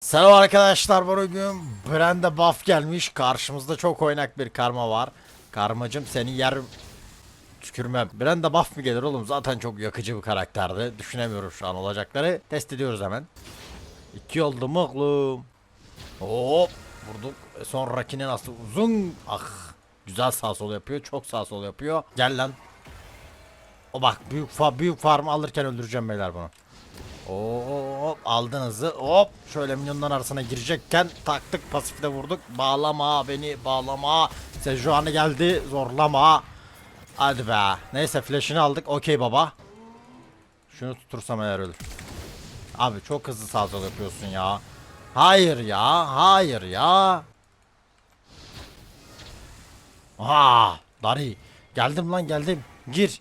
Selam arkadaşlar bugün Brand'e buff gelmiş. Karşımızda çok oynak bir karma var. Karmacım seni yer tükürmem. Brand'e buff mı gelir oğlum? Zaten çok yakıcı bir karakterdi. Düşünemiyorum şu an olacakları. Test ediyoruz hemen. İki oldu mu oğlum? Hop vurduk. E, Sonrakine nasıl uzun? Ah güzel sağ sol yapıyor. Çok sağ sol yapıyor. Gel lan. O bak büyük fa büyük farmı alırken öldüreceğim beyler bunu. Hop aldınızı hop şöyle milyonların arasına girecekken taktık pasifte vurduk. Bağlama beni bağlama. Sejuani geldi zorlama. Hadi be. Neyse flash'ını aldık. Okey baba. Şunu tutursam eğer ölür. Abi çok hızlı sol yapıyorsun ya. Hayır ya hayır ya. Aa Dari. Geldim lan geldim. Gir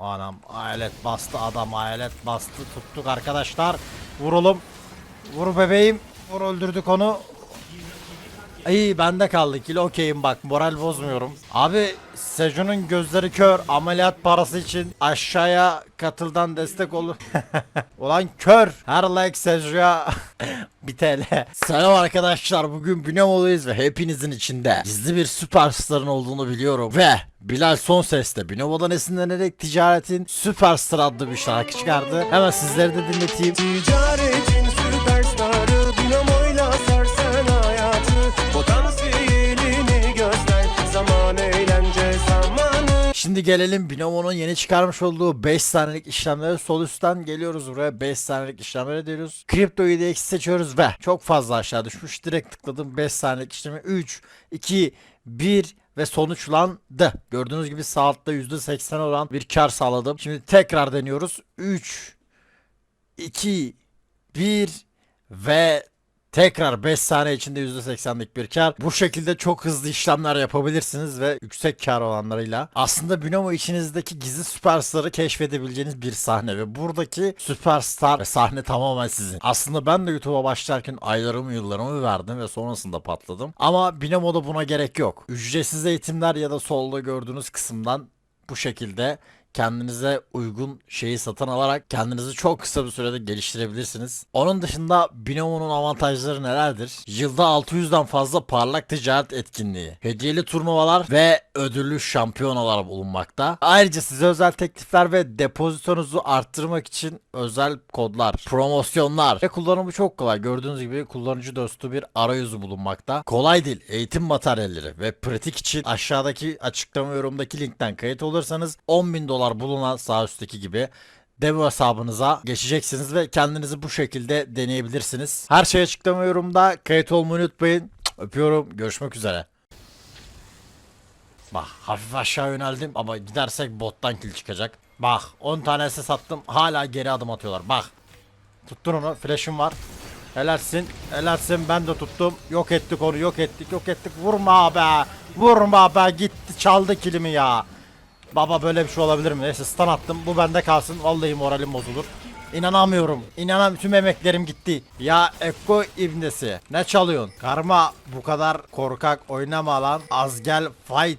Anam alet bastı adam alet bastı tuttuk arkadaşlar. Vuralım. Vur bebeğim. Vur öldürdük onu İyi bende kaldı kilo okeyim bak moral bozmuyorum. Abi Seju'nun gözleri kör ameliyat parası için aşağıya katıldan destek olur. Ulan kör her like Seju'ya bir TL. Selam arkadaşlar bugün Binamo'dayız ve hepinizin içinde gizli bir süperstarın olduğunu biliyorum. Ve Bilal son sesle Binomo'dan esinlenerek ticaretin Süperstar adlı bir şarkı çıkardı. Hemen sizleri de dinleteyim. Ticaretin Şimdi gelelim Binomo'nun yeni çıkarmış olduğu 5 saniyelik işlemlere sol üstten geliyoruz buraya 5 saniyelik işlemlere diyoruz. Kripto UDX seçiyoruz ve çok fazla aşağı düşmüş. Direkt tıkladım 5 saniyelik işlemi 3, 2, 1 ve sonuçlandı. Gördüğünüz gibi sağ altta %80 oran bir kar sağladım. Şimdi tekrar deniyoruz. 3, 2, 1 ve tekrar 5 saniye içinde %80'lik bir kar. Bu şekilde çok hızlı işlemler yapabilirsiniz ve yüksek kar olanlarıyla. Aslında Binomo içinizdeki gizli süperstarı keşfedebileceğiniz bir sahne ve buradaki süperstar sahne tamamen sizin. Aslında ben de YouTube'a başlarken aylarımı yıllarımı verdim ve sonrasında patladım. Ama Binomo'da buna gerek yok. Ücretsiz eğitimler ya da solda gördüğünüz kısımdan bu şekilde kendinize uygun şeyi satın alarak kendinizi çok kısa bir sürede geliştirebilirsiniz. Onun dışında Binomo'nun avantajları nelerdir? Yılda 600'den fazla parlak ticaret etkinliği, hediyeli turnuvalar ve ödüllü şampiyonalar bulunmakta. Ayrıca size özel teklifler ve depozitonuzu arttırmak için özel kodlar, promosyonlar ve kullanımı çok kolay. Gördüğünüz gibi kullanıcı dostu bir arayüzü bulunmakta. Kolay değil. Eğitim materyalleri ve pratik için aşağıdaki açıklama yorumdaki linkten kayıt olursanız 10.000 dolar bulunan sağ üstteki gibi Devo hesabınıza geçeceksiniz ve kendinizi bu şekilde deneyebilirsiniz. Her şey açıklama yorumda. Kayıt olmayı unutmayın. Öpüyorum. Görüşmek üzere. Bak hafif aşağı yöneldim ama gidersek bottan kill çıkacak. Bak 10 tanesi sattım hala geri adım atıyorlar. Bak. Tuttun onu. Flash'ım var. Helalsin. Helalsin ben de tuttum. Yok ettik onu yok ettik yok ettik. Vurma be. Vurma be gitti çaldı kilimi ya. Baba böyle bir şey olabilir mi? Neyse stun attım. Bu bende kalsın. Vallahi moralim bozulur. İnanamıyorum. İnanam tüm emeklerim gitti. Ya Ekko ibnesi. Ne çalıyorsun? Karma bu kadar korkak oynama lan. Az gel fight.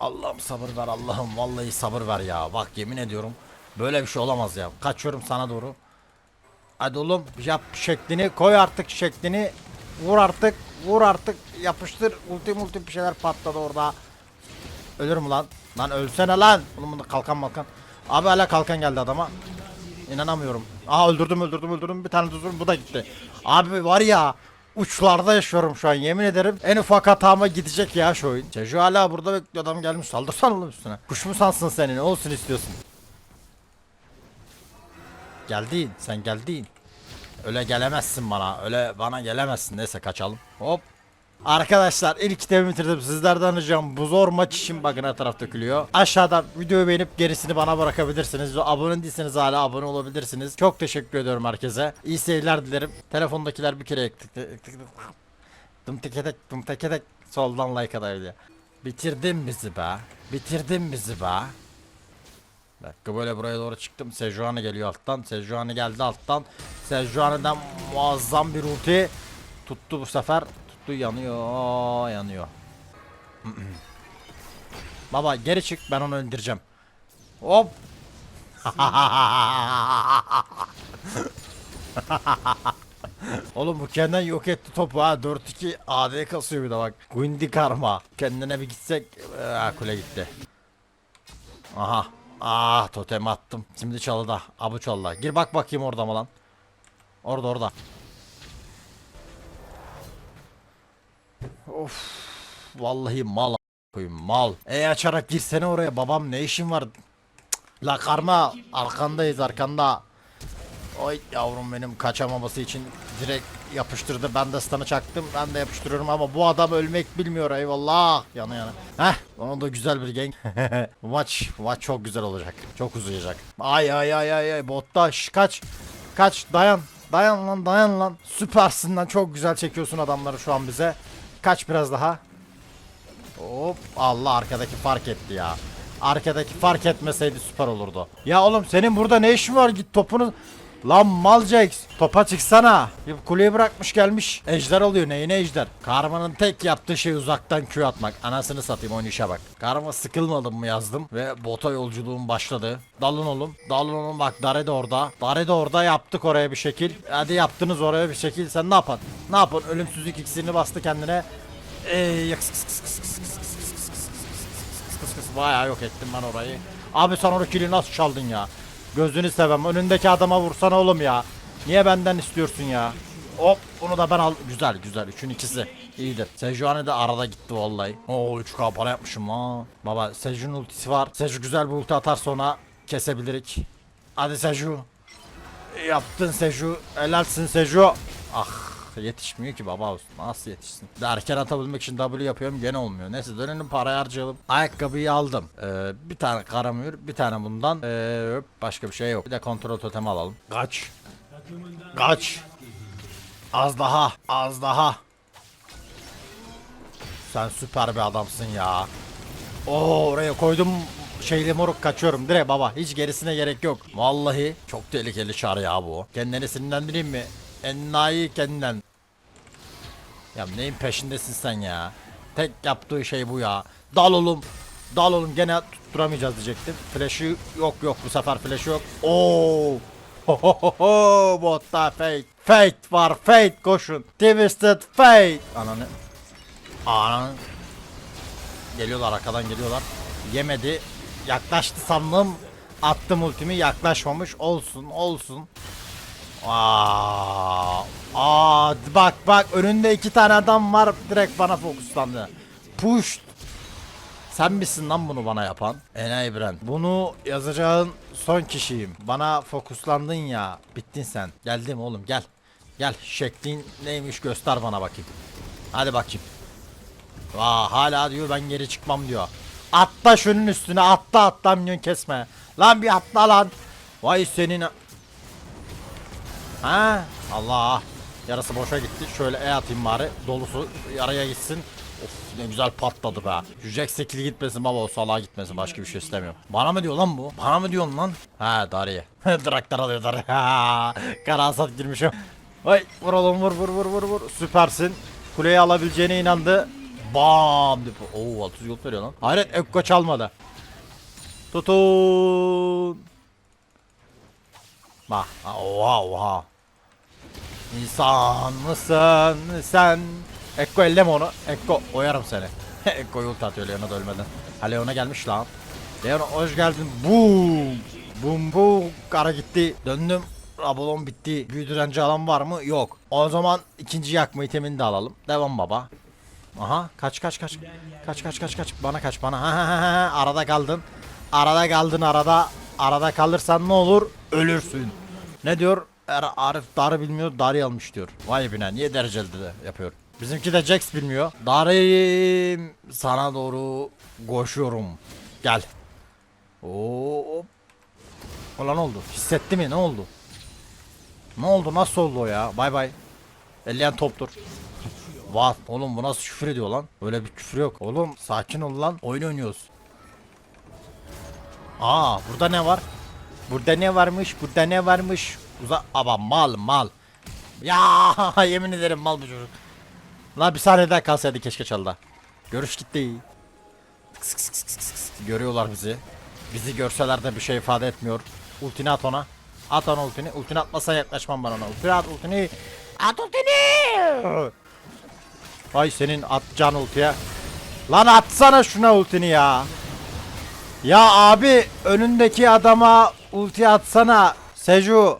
Allah'ım sabır ver Allah'ım vallahi sabır ver ya. Bak yemin ediyorum böyle bir şey olamaz ya. Kaçıyorum sana doğru. Hadi oğlum yap şeklini koy artık şeklini. Vur artık vur artık yapıştır. Ulti multi bir şeyler patladı orada. Ölür mü lan? Lan ölsene lan. Oğlum bunda kalkan malkan. Abi hala kalkan geldi adama. İnanamıyorum. Aa öldürdüm öldürdüm öldürdüm. Bir tane düzgün bu da gitti. Abi var ya uçlarda yaşıyorum şu an yemin ederim. En ufak hatama gidecek ya şu oyun. Seju hala burada bekliyor adam gelmiş saldırsan oğlum üstüne. Kuş mu sansın senin ne olsun istiyorsun? Geldin sen geldin. Öyle gelemezsin bana. Öyle bana gelemezsin. Neyse kaçalım. Hop. Arkadaşlar ilk kitabımı bitirdim. Sizlerden ricam bu zor maç için bakın her taraf dökülüyor. Aşağıdan videoyu beğenip gerisini bana bırakabilirsiniz. Ve abone değilseniz hala abone olabilirsiniz. Çok teşekkür ediyorum herkese. İyi seyirler dilerim. Telefondakiler bir kere. Dım teke tek dım teke tek soldan like adaydı. Bitirdin bizi be. Bitirdin bizi be. Dakika böyle buraya doğru çıktım. Sejuani geliyor alttan. Sejuani geldi alttan. Sejuani'den muazzam bir ulti. Tuttu bu sefer. Tuttu yanıyor. Yanıyor. Baba geri çık ben onu öldüreceğim. Hop. Oğlum bu kendinden yok etti topu ha 4-2 AD kasıyor bir de bak. Gundi karma. Kendine bir gitsek. Aa, kule gitti. Aha. Ah totem attım. Şimdi çalıda. Abu çalıda. Gir bak bakayım orada mı lan. Orada orada. Of. Vallahi mal koyayım mal. E açarak girsene oraya babam ne işin var? La karma arkandayız arkanda. Oy yavrum benim kaçamaması için direkt yapıştırdı. Ben de stun'ı çaktım. Ben de yapıştırıyorum ama bu adam ölmek bilmiyor eyvallah. Yana yana. Heh onun da güzel bir gang. bu maç, maç çok güzel olacak. Çok uzayacak. Ay ay ay ay ay botta şş, kaç. Kaç dayan. Dayan lan dayan lan. Süpersin lan çok güzel çekiyorsun adamları şu an bize. Kaç biraz daha. Hop Allah arkadaki fark etti ya. Arkadaki fark etmeseydi süper olurdu. Ya oğlum senin burada ne işin var git topunu Lan Malcex topa çıksana. Kuleyi bırakmış gelmiş. Ejder oluyor neyine ejder. Karma'nın tek yaptığı şey uzaktan Q atmak. Anasını satayım oynayışa bak. Karma sıkılmadım mı yazdım ve bota yolculuğum başladı. Dalın oğlum. Dalın oğlum bak Dare de orada. Dare de orada yaptık oraya bir şekil. Hadi yaptınız oraya bir şekil. Sen ne yapan? Ne yapın? Ölümsüzlük iksirini bastı kendine. Eee Bayağı yok ettim ben orayı. Abi sen onu nasıl çaldın ya? Gözünü sevem önündeki adama vursana oğlum ya. Niye benden istiyorsun ya? Hop bunu da ben al. Güzel güzel. Üçün ikisi. İyidir. Sejuani de arada gitti vallahi. Oo 3K para yapmışım ha. Baba Seju'nun ultisi var. Seju güzel bir ulti atar sonra kesebilirik. Hadi Seju. Yaptın Seju. Helalsin Seju. Ah yetişmiyor ki baba olsun. Nasıl yetişsin? Bir de Erken atabilmek için W yapıyorum gene olmuyor. Neyse dönelim parayı harcayalım. Ayakkabıyı aldım. Ee, bir tane karamür, bir tane bundan. Ee, başka bir şey yok. Bir de kontrol totemi alalım. Kaç. Kaç. Az daha. Az daha. Sen süper bir adamsın ya. Oo oraya koydum şeyli moruk kaçıyorum direkt baba hiç gerisine gerek yok. Vallahi çok tehlikeli çar ya bu. Kendini sinirlendireyim mi? Enayi kendinden. Ya neyin peşindesin sen ya? Tek yaptığı şey bu ya. Dal oğlum. Dal oğlum gene tutturamayacağız diyecektim. Flash'ı yok yok bu sefer flash yok. Oo. Ho botta fate. Fate var fate koşun. Twisted fate. Ananı. Ananı. Geliyorlar arkadan geliyorlar. Yemedi. Yaklaştı sandım. Attım ultimi yaklaşmamış. Olsun olsun. Aa, aa bak bak önünde iki tane adam var direkt bana fokuslandı. Push. Sen misin lan bunu bana yapan? Enayi Brand. Bunu yazacağın son kişiyim. Bana fokuslandın ya. Bittin sen. Geldim oğlum gel. Gel şeklin neymiş göster bana bakayım. Hadi bakayım. Vaa hala diyor ben geri çıkmam diyor. Atla şunun üstüne atla atla minyon kesme. Lan bir atla lan. Vay senin. Ha Allah. Yarası boşa gitti. Şöyle E atayım bari. Dolusu yaraya gitsin. Of ne güzel patladı be. Jack sekili gitmesin baba o salağa gitmesin. Başka bir şey istemiyorum. Bana mı diyor lan bu? Bana mı diyorsun lan? Ha Dariye. Draktar alıyor Dariye. Kara hasat girmişim. Vay vur oğlum vur vur vur vur vur. Süpersin. Kuleyi alabileceğine inandı. Bam. Oo 30 yol veriyor lan. Hayret Ekko çalmadı. Tutun. Bak. ha, Oha oha. İnsan mısın sen? Ekko elleme onu. Ekko oyarım seni. Ekko yol atıyor Leon'a da ölmeden. Ha Leon'a gelmiş lan. Leon hoş geldin. Boom. Boom boom. Kara gitti. Döndüm. Rabolon bitti. Büyü direnci alan var mı? Yok. O zaman ikinci yakma itemini de alalım. Devam baba. Aha kaç kaç kaç. Kaç kaç kaç kaç. Bana kaç bana. Arada kaldın. Arada kaldın arada. Arada kalırsan ne olur? Ölürsün. Ne diyor? Er, Arif darı bilmiyor darı almış diyor. Vay bine niye dereceli de yapıyor. Bizimki de Jax bilmiyor. Darıyım sana doğru koşuyorum. Gel. Oo. Ulan oldu. Hissetti mi? Ne oldu? Ne oldu? Nasıl oldu ya? Bay bay. Elleyen toptur. Vah oğlum bu nasıl küfür ediyor lan? Öyle bir küfür yok. Oğlum sakin ol lan. Oyun oynuyoruz. Aa burada ne var? Burada ne varmış? Burada ne varmış? Uza Aba mal mal. Ya yemin ederim mal bu çocuk. La bir saniye daha kalsaydı keşke çalda. Görüş gitti. Görüyorlar bizi. Bizi görseler de bir şey ifade etmiyor. Ultini at ona. At ona ultini. Ultini atmasan yaklaşmam ben ona. Ultini at ultini. At ultini. Ay senin atacağın ultiye. Lan atsana şuna ultini ya. Ya abi önündeki adama ulti atsana. Seju.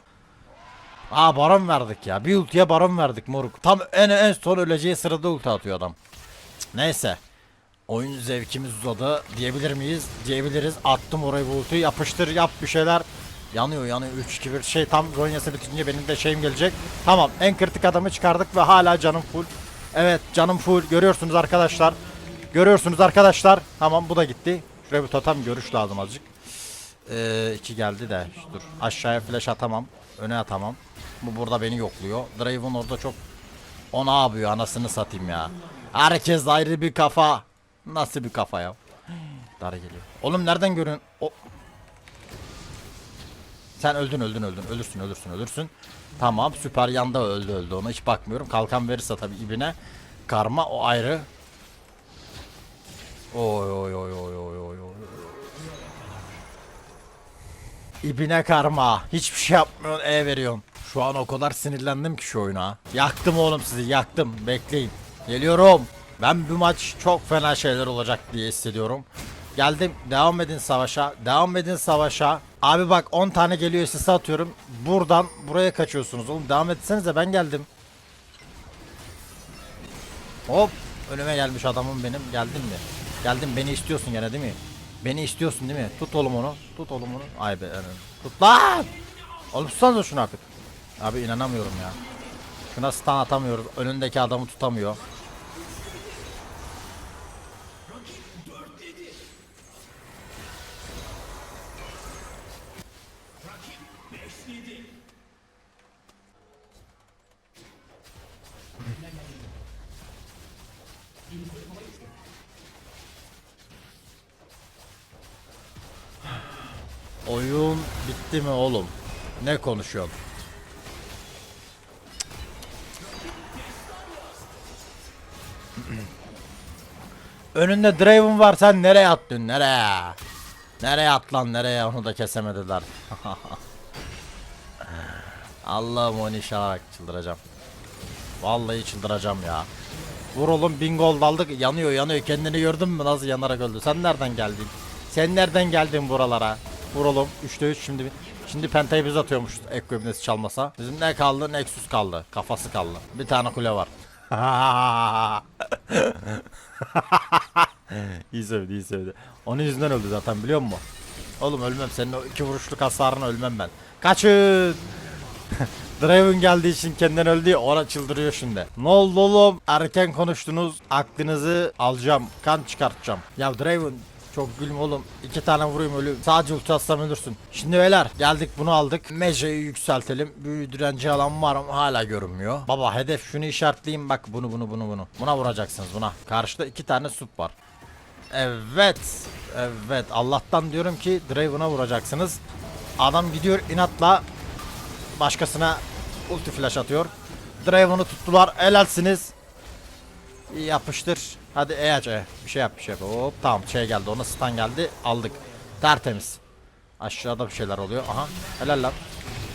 Aa baron verdik ya. Bir ultiye baron verdik moruk. Tam en en son öleceği sırada ulti atıyor adam. Neyse. Oyun zevkimiz uzadı diyebilir miyiz? Diyebiliriz. Attım oraya bu ultiyi. Yapıştır yap bir şeyler. Yanıyor yanıyor 3 2 1 şey tam Ronya'sı bitince benim de şeyim gelecek. Tamam en kritik adamı çıkardık ve hala canım full. Evet canım full görüyorsunuz arkadaşlar. Görüyorsunuz arkadaşlar. Tamam bu da gitti. Şuraya bir totem görüş lazım azıcık. Ee, iki geldi de dur aşağıya flash atamam. Öne atamam. Bu burada beni yokluyor. Draven orada çok o ne yapıyor anasını satayım ya. Herkes ayrı bir kafa. Nasıl bir kafa ya? Dar geliyor. Oğlum nereden görün? O... Sen öldün öldün öldün. Ölürsün ölürsün ölürsün. Tamam süper yanda öldü öldü ona hiç bakmıyorum. Kalkan verirse tabii ibine. Karma o ayrı. Oy oy oy oy oy İbine karma. Hiçbir şey yapmıyorsun E veriyorsun. Şu an o kadar sinirlendim ki şu oyuna. Yaktım oğlum sizi yaktım. Bekleyin. Geliyorum. Ben bu maç çok fena şeyler olacak diye hissediyorum. Geldim. Devam edin savaşa. Devam edin savaşa. Abi bak 10 tane geliyor size atıyorum. Buradan buraya kaçıyorsunuz oğlum. Devam etsenize ben geldim. Hop. Önüme gelmiş adamım benim. Geldin mi? Geldim beni istiyorsun gene değil mi? Beni istiyorsun değil mi? Tut oğlum onu. Tut oğlum onu. Ay be. yani. Tut lan. Oğlum tutsanıza şunu artık. Abi inanamıyorum ya. Şuna stun atamıyoruz. Önündeki adamı tutamıyor. Oyun bitti mi oğlum? Ne konuşuyorsun? Önünde Draven var sen nereye attın nereye? Nereye at lan nereye onu da kesemediler. Allah'ım onu inşallah çıldıracağım. Vallahi çıldıracağım ya. Vur oğlum bin gol daldık yanıyor yanıyor kendini gördün mü nasıl yanarak öldü sen nereden geldin? Sen nereden geldin buralara? Vur oğlum 3'te 3 şimdi Şimdi Penta'yı biz atıyormuş Ekobinesi çalmasa. Bizim ne kaldı? Nexus kaldı. Kafası kaldı. Bir tane kule var. iyi sevdi iyi sevdi. Onun yüzünden öldü zaten biliyor musun? Oğlum ölmem senin o iki vuruşluk hasarına ölmem ben. Kaçın. Draven geldiği için kendinden öldü ya ona çıldırıyor şimdi. Ne oldu oğlum? Erken konuştunuz. Aklınızı alacağım. Kan çıkartacağım. Ya Draven çok gülme oğlum. İki tane vurayım ölü. Sadece ulti atsam ölürsün. Şimdi beyler geldik bunu aldık. Mece'yi yükseltelim. Büyü direnci alan var mı? Hala görünmüyor. Baba hedef şunu işaretleyeyim bak bunu bunu bunu bunu. Buna vuracaksınız buna. Karşıda iki tane sup var. Evet. Evet. Allah'tan diyorum ki Draven'a vuracaksınız. Adam gidiyor inatla başkasına ulti flash atıyor. Draven'ı tuttular. Helalsiniz. Yapıştır. Hadi E aç E. Bir şey yap bir şey yap. Hop tamam şey geldi ona stun geldi. Aldık. Tertemiz. Aşağıda bir şeyler oluyor. Aha helal lan.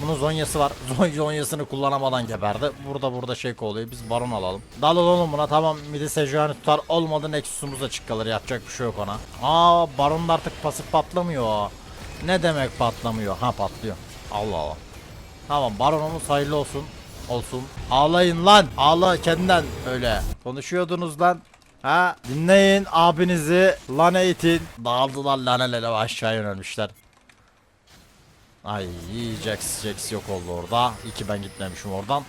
Bunun zonyası var. Zon zonyasını kullanamadan geberdi. Burada burada şey oluyor. Biz baron alalım. Dal oğlum buna tamam. Midi Sejuani tutar. Olmadı Nexus'umuz da çık kalır. Yapacak bir şey yok ona. Aa baron artık pasif patlamıyor. Ne demek patlamıyor? Ha patlıyor. Allah Allah. Tamam baronumuz hayırlı olsun. Olsun. Ağlayın lan. Ağla kendinden öyle. Konuşuyordunuz lan. Ha dinleyin abinizi lan eğitin. Dağıldılar lanelele aşağı yönelmişler. Ay Jax Jax yok oldu orada. İyi ki ben gitmemişim oradan.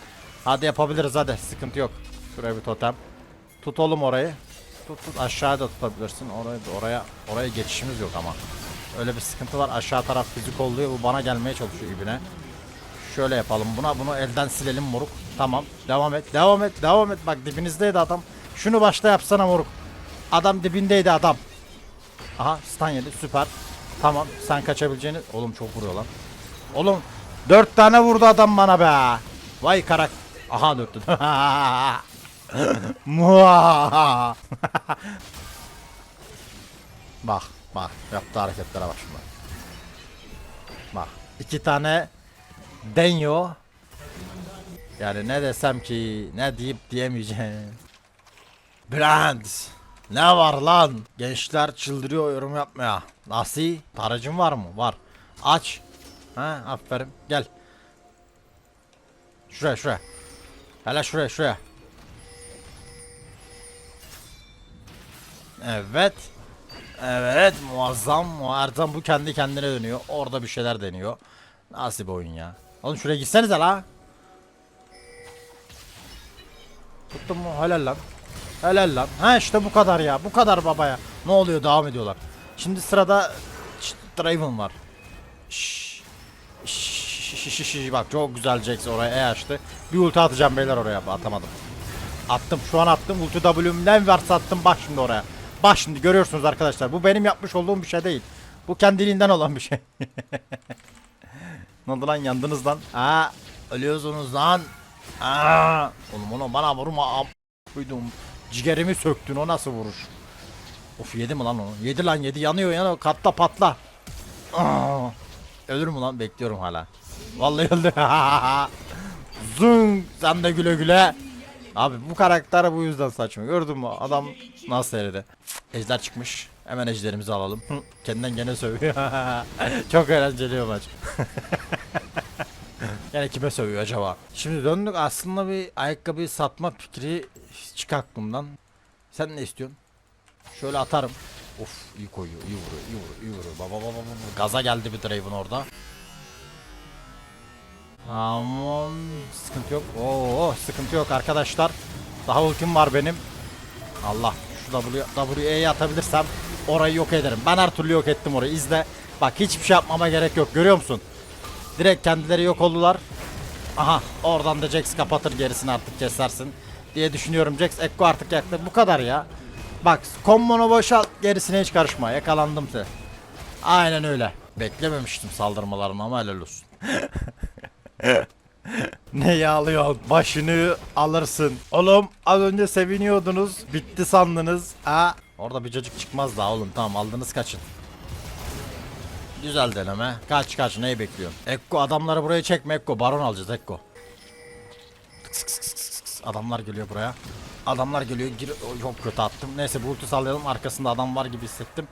Hadi yapabiliriz hadi sıkıntı yok. Şuraya bir totem. Tut oğlum orayı. Tut tut aşağıya da tutabilirsin. Oraya oraya oraya geçişimiz yok ama. Öyle bir sıkıntı var. Aşağı taraf fizik oluyor. Bu bana gelmeye çalışıyor ibine. Şöyle yapalım buna. Bunu elden silelim moruk. Tamam. Devam et. Devam et. Devam et. Bak dibinizdeydi adam. Şunu başta yapsana moruk. Adam dibindeydi adam. Aha stun yedi. Süper. Tamam. Sen kaçabileceğini... Oğlum çok vuruyor lan. Oğlum. Dört tane vurdu adam bana be. Vay karak. Aha dörttü. Bak bak yaptığı hareketlere bak şimdi. Bak iki tane denyo. Yani ne desem ki ne deyip diyemeyeceğim. Brand. Ne var lan? Gençler çıldırıyor yorum yapmaya. Nasıl? Taracın var mı? Var. Aç. Ha aferin. Gel. Şuraya şuraya. Hele şuraya şuraya. Evet. Evet muazzam muazzam bu kendi kendine dönüyor. Orada bir şeyler deniyor. Nasıl bir oyun ya? Oğlum şuraya gitsenize la. Tuttum mu? Helal lan. Helal lan. Ha işte bu kadar ya. Bu kadar babaya. Ne oluyor? Devam ediyorlar. Şimdi sırada Ş- Draven var. Şşş. Şşş. Bak çok güzel Jax oraya E açtı. Bir ulti atacağım beyler oraya. Atamadım. Attım şu an attım. Ulti W'mden varsa attım. Bak şimdi oraya. Bak şimdi görüyorsunuz arkadaşlar. Bu benim yapmış olduğum bir şey değil. Bu kendiliğinden olan bir şey. ne oldu lan yandınız lan? Aa ölüyorsunuz lan. Aa oğlum onu bana vurma. Duydum. Ciğerimi söktün o nasıl vuruş? Of yedi mi lan onu? Yedi lan yedi yanıyor yanıyor katla patla. Aa, ölür mü lan bekliyorum hala. Vallahi öldü. Zung sen de güle güle. Abi bu karakter bu yüzden saçma. Gördün mü? Adam nasıl seyredi. Ejder çıkmış. Hemen ejderimizi alalım. Kendinden gene sövüyor. Çok eğlenceli maç. yani kime sövüyor acaba? Şimdi döndük aslında bir ayakkabı satma fikri çık aklımdan. Sen ne istiyorsun? Şöyle atarım. Of iyi koyuyor, iyi vuruyor, iyi vuruyor, iyi vuruyor. Baba baba baba. Gaza geldi bir Draven orada. Aman sıkıntı yok. Oo sıkıntı yok arkadaşlar. Daha ultim var benim. Allah şu W'ye atabilirsem orayı yok ederim. Ben her türlü yok ettim orayı. İzle. Bak hiçbir şey yapmama gerek yok. Görüyor musun? Direkt kendileri yok oldular. Aha oradan da Jax kapatır gerisini artık kesersin diye düşünüyorum. Jax Ekko artık yaktı. Bu kadar ya. Bak kombonu boşalt gerisine hiç karışma. Yakalandım size. Aynen öyle. Beklememiştim saldırmalarını ama helal olsun. ne yağlıyorsun? Başını alırsın. Oğlum az önce seviniyordunuz. Bitti sandınız. Ha? Orada bir cacık çıkmaz daha oğlum. Tamam aldınız kaçın. Güzel deneme. Kaç kaç neyi bekliyorsun? Ekko adamları buraya çekme Ekko. Baron alacağız Ekko. Tıks, tıks, tıks. Adamlar geliyor buraya. Adamlar geliyor. Gir çok kötü attım. Neyse bu ulti sallayalım. Arkasında adam var gibi hissettim.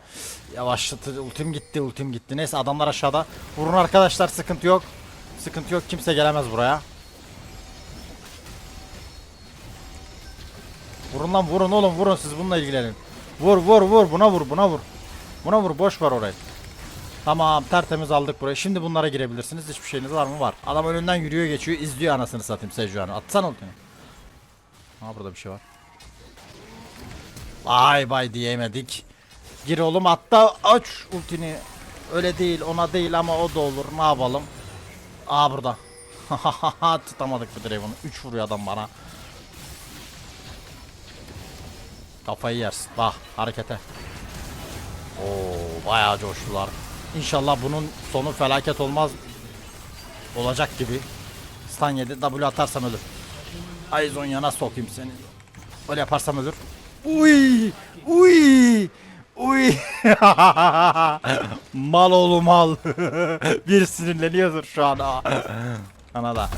Yavaşlatı. Ultim gitti. Ultim gitti. Neyse adamlar aşağıda. Vurun arkadaşlar sıkıntı yok. Sıkıntı yok. Kimse gelemez buraya. Vurun lan vurun oğlum vurun siz bununla ilgilenin. Vur vur vur buna vur buna vur. Buna vur boş ver orayı. Tamam tertemiz aldık burayı. Şimdi bunlara girebilirsiniz. Hiçbir şeyiniz var mı? Var. Adam önünden yürüyor geçiyor izliyor anasını satayım Sejuani. Atsana ultini. Ha burada bir şey var. Vay bay diyemedik. Gir oğlum hatta aç ultini. Öyle değil ona değil ama o da olur. Ne yapalım? Aa burada. Tutamadık bu Draven'ı. 3 vuruyor adam bana. Kafayı yersin. Bak harekete. Oo bayağı coştular. İnşallah bunun sonu felaket olmaz. Olacak gibi. Stun yedi. W atarsam ölür. Ay Zonya'na sokayım seni. Öyle yaparsam ölür. Uy! Uy! Uy! mal oğlu mal. Bir sinirleniyordur şu an. Ana da.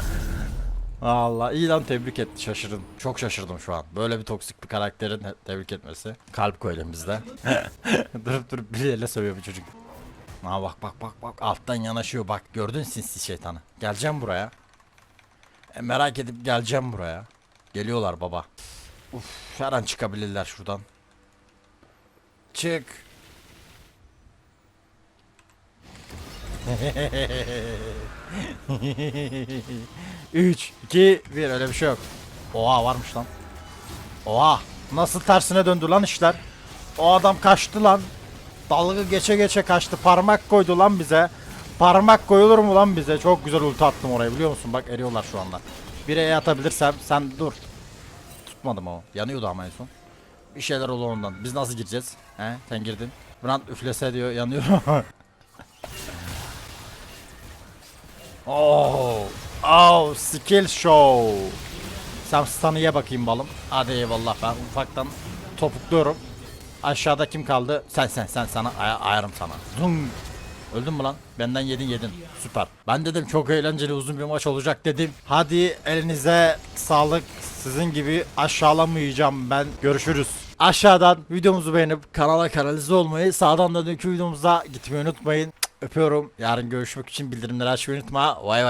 Allah iyi lan tebrik etti şaşırdım. Çok şaşırdım şu an. Böyle bir toksik bir karakterin tebrik etmesi. Kalp koyalım bizde. durup durup biriyle sövüyor bu çocuk. Aa bak bak bak bak alttan yanaşıyor bak gördün sinsi şeytanı. Geleceğim buraya. E, merak edip geleceğim buraya. Geliyorlar baba. Uf her an çıkabilirler şuradan. Çık. Üç, iki, bir öyle bir şey yok. Oha varmış lan. Oha nasıl tersine döndü lan işler. O adam kaçtı lan. Dalga geçe geçe kaçtı. Parmak koydu lan bize. Parmak koyulur mu lan bize? Çok güzel ulti attım oraya biliyor musun? Bak eriyorlar şu anda. Bir E atabilirsem sen dur. Tutmadım o. Yanıyordu ama en son. Bir şeyler olur ondan. Biz nasıl gireceğiz? He? Sen girdin. Brand üflese diyor yanıyorum. oh. Oh, skill show. Sen stun'ı ye bakayım balım. Hadi eyvallah ben ufaktan topukluyorum. Aşağıda kim kaldı? Sen sen sen sana ay- ayarım sana. Zung. Öldün mü lan? Benden yedin yedin. Süper. Ben dedim çok eğlenceli uzun bir maç olacak dedim. Hadi elinize sağlık. Sizin gibi aşağılamayacağım ben. Görüşürüz. Aşağıdan videomuzu beğenip kanala kanalize olmayı, sağdan da dünkü videomuza gitmeyi unutmayın. Öpüyorum. Yarın görüşmek için bildirimleri açmayı unutma. Vay vay.